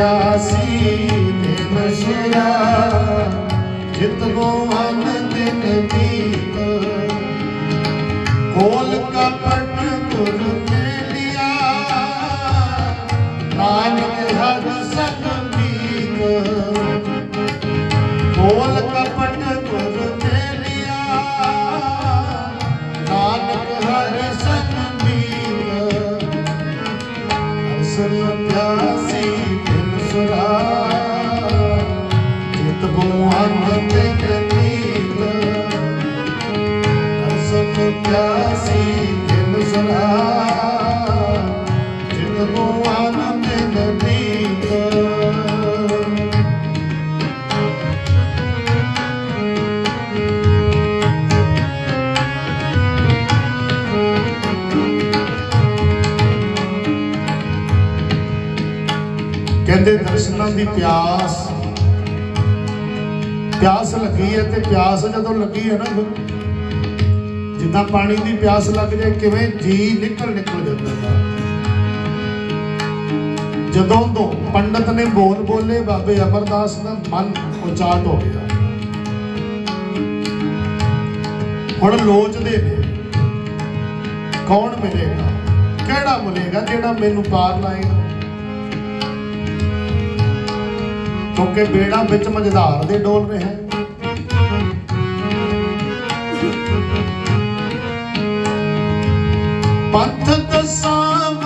ਪਿਆਸੀ ਦਿਨ ਸੁਰਾ ਜਿਤ ਗੋਹਨ ਦਿਨ ਦੀਪ ਕੋਲ ਕਪਟ ਗੁਰ ਕਹਿੰਦੇ ਦਰਸ਼ਨਾਂ ਦੀ ਪਿਆਸ। ਪਿਆਸ ਲੱਗੀ ਹੈ ਤੇ ਪਿਆਸ ਜਦੋਂ ਲੱਗੀ ਹੈ ਨਾ ਜਿੱਦਾਂ ਪਾਣੀ ਦੀ ਪਿਆਸ ਲੱਗ ਜਾਏ, ਕਿਵੇਂ ਜੀ ਨਿਕਲ ਨਿਕਲ ਜਾਂਦਾ ਹੈ। ਜਦੋਂ ਤੋਂ ਪੰਡਤ ਨੇ ਬੋਲ ਬੋਲੇ, ਬਾਬੇ ਅਮਰਦਾਸ ਦਾ ਮਨ ਉਚਾਟ ਹੋ ਗਿਆ। ਹੁਣ ਲੋਚਦੇ ਨੇ, ਕੌਣ ਮਿਲੇਗਾ? ਕਿਹੜਾ ਮਿਲੇਗਾ ਜਿਹੜਾ ਮੈਨੂੰ ਪਾਰ ਲਾਏਗਾ ਕਿਉਂਕਿ ਬੇੜਾ ਵਿੱਚ ਮਜ਼ਦਾਰ ਦੇ ਡੋਲ ਰਿਹਾ ਹੈ ਪੰਥ ਦਸਾਵਾ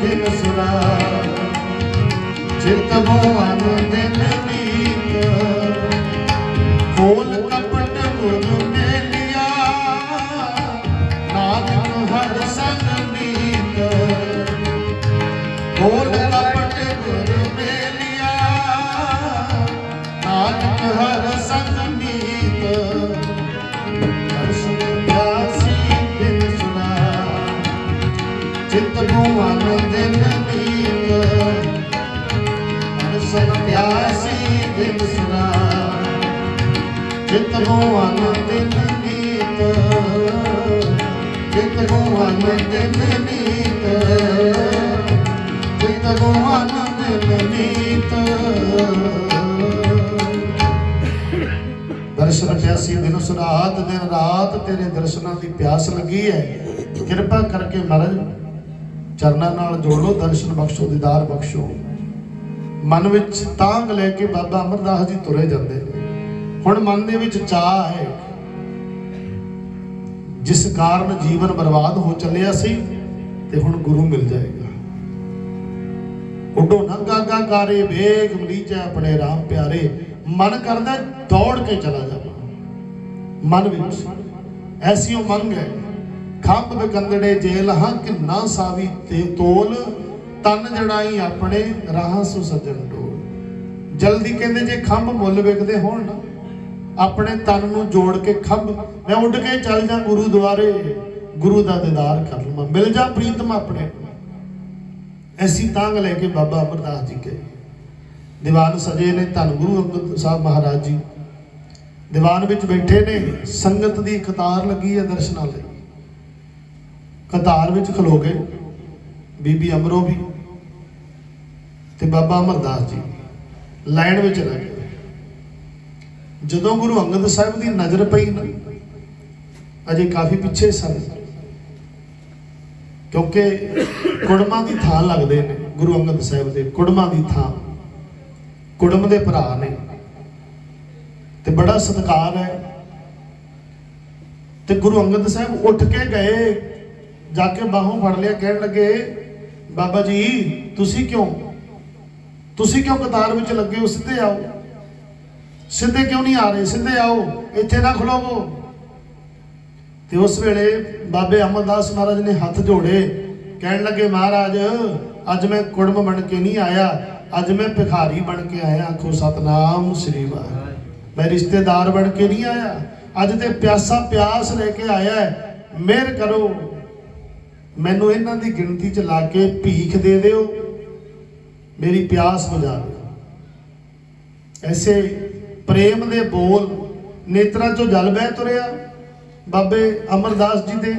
ਦਿਨ ਸੁਰਾ ਚਿਤ ਮੋਹਨ ਦਿਨ ਨੀਤ ਦਰਸ਼ਨ ਪਿਆਸੀ ਦਿਨ ਸੁਰਾਤ ਦਿਨ ਰਾਤ ਤੇਰੇ ਦਰਸ਼ਨਾਂ ਦੀ ਪਿਆਸ ਲੱਗੀ ਹੈ ਕਿਰਪਾ ਕਰਕੇ ਮਹਾਰਾਜ ਚਰਨਾਂ ਨਾਲ ਜੋੜ ਲਓ ਦਰਸ਼ਨ ਬਖਸ਼ੋ, ਦੀਦਾਰ ਬਖਸ਼ੋ। ਮਨ ਵਿੱਚ ਤਾਂਗ ਲੈ ਕੇ ਬਾਬਾ ਅਮਰਦਾਸ ਜੀ ਤੁਰੇ ਜਾਂਦੇ ਹੁਣ ਮਨ ਦੇ ਵਿੱਚ ਚਾਹ ਹੈ ਜਿਸ ਕਾਰਨ ਜੀਵਨ ਬਰਬਾਦ ਹੋ ਚੱਲਿਆ ਸੀ ਤੇ ਹੁਣ ਗੁਰੂ ਮਿਲ ਜਾਏਗਾ। ਉਡੋ ਨਾ ਗਾਗਾ ਕਾਰੇ, ਵੇਗ ਮਲੀਚੈ ਆਪਣੇ ਰਾਮ ਪਿਆਰੇ। ਮਨ ਕਰਦਾ ਦੌੜ ਕੇ ਚਲਾ ਜਾਵਾਂ। ਮਨ ਵਿੱਚ ਐਸੀ ਉਮੰਗ ਹੈ ਖੰਭ ਬਕੰਦੜੇ ਜੇਲ ਹਾਂ ਕਿ ਨਾ ਸਾਵੀ ਤੇ ਤੋਲ। ਤਨ ਜੜਾਈ ਆਪਣੇ ਰਾਹਾਂ ਸੁ ਸੱਜਣ ਡੋਲ। ਜਲਦੀ ਕਹਿੰਦੇ ਜੇ ਖੰਭ ਮੁੱਲ ਵਿਕਦੇ ਹੋਣ ਨਾ, ਆਪਣੇ ਤਨ ਨੂੰ ਜੋੜ ਕੇ ਖੰਭ। ਮੈਂ ਉੱਡ ਕੇ ਚੱਲ ਜਾ ਗੁਰੂ ਦੁਆਰੇ, ਗੁਰੂ ਦਾ ਦੀਦਾਰ ਕਰ ਲਵਾਂ। ਮਿਲ ਜਾ ਪ੍ਰੀਤਮ ਆਪਣੇ। ਐਸੀ ਤਾਂਗ ਲੈ ਕੇ ਬਾਬਾ ਅਮਰਦਾਸ ਜੀ ਗਏ। ਦੀਵਾਨ ਸਜੇ ਨੇ ਧੰਨ ਗੁਰੂ ਅੰਗਦ ਸਾਹਿਬ ਮਹਾਰਾਜ ਜੀ। ਦੀਵਾਨ ਵਿੱਚ ਬੈਠੇ ਨੇ, ਸੰਗਤ ਦੀ ਕਤਾਰ ਲੱਗੀ ਹੈ ਦਰਸ਼ਨਾਂ ਲਈ। ਕਤਾਰ ਵਿੱਚ ਖਲੋ ਗਏ। ਬੀਬੀ ਅਮਰੋ ਵੀ ਤੇ ਬਾਬਾ ਅਮਰਦਾਸ ਜੀ ਲਾਈਨ ਵਿੱਚ ਲੱਗ ਗਏ। ਜਦੋਂ ਗੁਰੂ ਅੰਗਦ ਸਾਹਿਬ ਦੀ ਨਜ਼ਰ ਪਈ ਨਾ, ਅਜੇ ਕਾਫੀ ਪਿੱਛੇ ਸਨ। ਕਿਉਂਕਿ ਕੁੜਮਾਂ ਦੀ ਥਾਂ ਲੱਗਦੇ ਨੇ, ਗੁਰੂ ਅੰਗਦ ਸਾਹਿਬ ਦੇ ਕੁੜਮਾਂ ਦੀ ਥਾਂ। ਕੁੜਮ ਦੇ ਭਰਾ ਨੇ। ਤੇ ਬੜਾ ਸਤਿਕਾਰ ਹੈ। ਤੇ ਗੁਰੂ ਅੰਗਦ ਸਾਹਿਬ ਉੱਠ ਕੇ ਗਏ। ਜਾ ਕੇ ਬਾਹੋਂ ਫੜ ਲਿਆ, ਕਹਿਣ ਲੱਗੇ, ਬਾਬਾ ਜੀ, ਤੁਸੀਂ ਕਿਉਂ? ਤੁਸੀਂ ਕਿਉਂ ਕਤਾਰ ਵਿੱਚ ਲੱਗੇ ਹੋ? ਸਿੱਧੇ ਆਓ। ਸਿੱਧੇ ਕਿਉਂ ਨਹੀਂ ਆ ਰਹੇ? ਸਿੱਧੇ ਆਓ। ਇੱਥੇ ਨਾ ਖਲੋਵੋ। ਤੇ ਉਸ ਵੇਲੇ ਬਾਬੇ ਅਮਰਦਾਸ ਮਹਾਰਾਜ ਨੇ ਹੱਥ ਜੋੜੇ, ਕਹਿਣ ਲੱਗੇ, ਮਹਾਰਾਜ, ਅੱਜ ਮੈਂ ਕੁੜਮ ਬਣ ਕੇ ਨਹੀਂ ਆਇਆ। ਅੱਜ ਮੈਂ ਭਿਖਾਰੀ ਬਣ ਕੇ ਆਇਆ। ਆਖੋ, ਸਤਨਾਮ ਸ੍ਰੀ ਵਾਹਿਗੁਰੂ। ਮੈਂ ਰਿਸ਼ਤੇਦਾਰ ਬਣ ਕੇ ਨਹੀਂ ਆਇਆ। ਅੱਜ ਤੇ ਪਿਆਸਾ ਪਿਆਸ ਲੈ ਕੇ ਆਇਆ ਮਿਹਰ ਕਰੋ। ਮੈਨੂੰ ਇਹਨਾਂ ਦੀ ਗਿਣਤੀ ਚ ਲਾ ਕੇ ਭੀਖ ਦੇ ਦਿਓ। ਮੇਰੀ ਪਿਆਸ ਬੁਝਾ ਦਿਓ। ਐਸੇ ਪ੍ਰੇਮ ਦੇ ਬੋਲ ਨੇਤਰਾਂ ਚੋਂ ਜਲ ਬਹਿ ਤੁਰਿਆ ਬਾਬੇ ਅਮਰਦਾਸ ਜੀ ਦੇ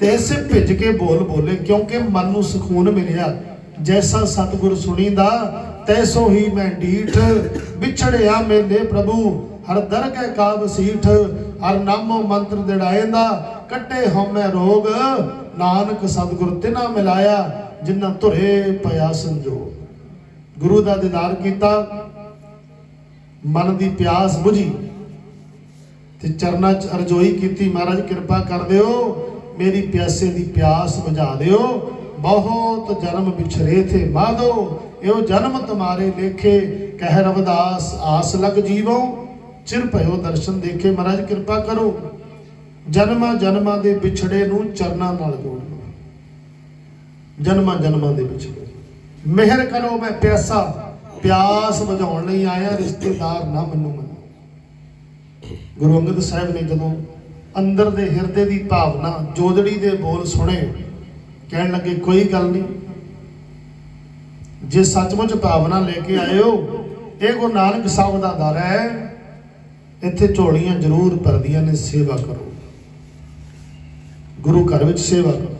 ਤੇ ਐਸੇ ਭਿੱਜ ਕੇ ਬੋਲ ਬੋਲੇ, ਕਿਉਂਕਿ ਮਨ ਨੂੰ ਸਕੂਨ ਮਿਲਿਆ, ਜੈਸਾ ਸਤਿਗੁਰ ਸੁਣੀਦਾ, ਤੈਸੋ ਹੀ ਮੈਂ ਢੀਠ, ਵਿਛੜਿਆ ਮੇਰੇ ਪ੍ਰਭੂ, ਹਰ ਦਰਗਹਿ ਕਾ ਸੀਠ, ਹਰ ਨਾਮੋ ਮੰਤਰ ਦਿੜਾਏਂਦਾ, ਕੱਟੇ ਹਉਮੈ ਰੋਗ ਨਾਨਕ ਸਤਿਗੁਰ ਤਿਨਾ ਮਿਲਾਇਆ, ਜਿਨ੍ਹਾਂ ਧੁਰੇ ਪਿਆ ਸੰਜੋਗ। ਗੁਰੂ ਦਾ ਦੀਦਾਰ ਕੀਤਾ, ਮਨ ਦੀ ਪਿਆਸ ਬੁਝੀ, ਤੇ ਚਰਨਾਂ 'ਚ ਅਰਜ਼ੋਈ ਕੀਤੀ, ਮਹਾਰਾਜ ਕਿਰਪਾ ਕਰ ਦਿਓ, ਮੇਰੀ ਪਿਆਸੇ ਦੀ ਪਿਆਸ ਬੁਝਾ ਦਿਓ, ਬਹੁਤ ਜਨਮ ਵਿਛਰੇ ਥੇ ਮਾਧੋ, ਇਹੋ ਜਨਮ ਤੁਮਾਰੇ ਲੇਖੇ ਕਹਿ ਰਵਦਾਸ ਆਸ ਲਗ ਜੀਵੋ, ਚਿਰ ਭਇਓ ਦਰਸ਼ਨ ਦੇਖੇ, ਮਹਾਰਾਜ ਕਿਰਪਾ ਕਰੋ। ਜਨਮਾਂ ਜਨਮਾਂ ਦੇ ਵਿਛੜੇ ਨੂੰ ਚਰਨਾਂ ਨਾਲ ਜੋੜ ਲਓ। ਜਨਮਾਂ ਜਨਮਾਂ ਦੇ ਵਿਛੜੇ ਮਿਹਰ ਕਰੋ ਮੈਂ ਪਿਆਸਾ। ਪਿਆਸ ਬੁਝਾਉਣ ਲਈ ਆਇਆ ਰਿਸ਼ਤੇਦਾਰ ਨਾ ਮੈਨੂੰ ਮੰਨੋ। ਗੁਰੂ ਅੰਗਦ ਸਾਹਿਬ ਨੇ ਜਦੋਂ ਅੰਦਰ ਦੇ ਹਿਰਦੇ ਦੀ ਭਾਵਨਾ, ਜੋਦੜੀ ਦੇ ਬੋਲ ਸੁਣੇ, ਕਹਿਣ ਲੱਗੇ, ਕੋਈ ਗੱਲ ਨਹੀਂ। ਜੇ ਸੱਚਮੁੱਚ ਭਾਵਨਾ ਲੈ ਕੇ ਆਏ ਹੋ ਇਹ ਗੁਰੂ ਨਾਨਕ ਸਾਹਿਬ ਦਾ ਦਰ ਹੈ। ਇੱਥੇ ਝੋਲੀਆਂ ਜ਼ਰੂਰ ਭਰਦੀਆਂ ਨੇ, ਸੇਵਾ ਕਰੋ। ਗੁਰੂ ਘਰ ਵਿੱਚ ਸੇਵਾ ਕਰੋ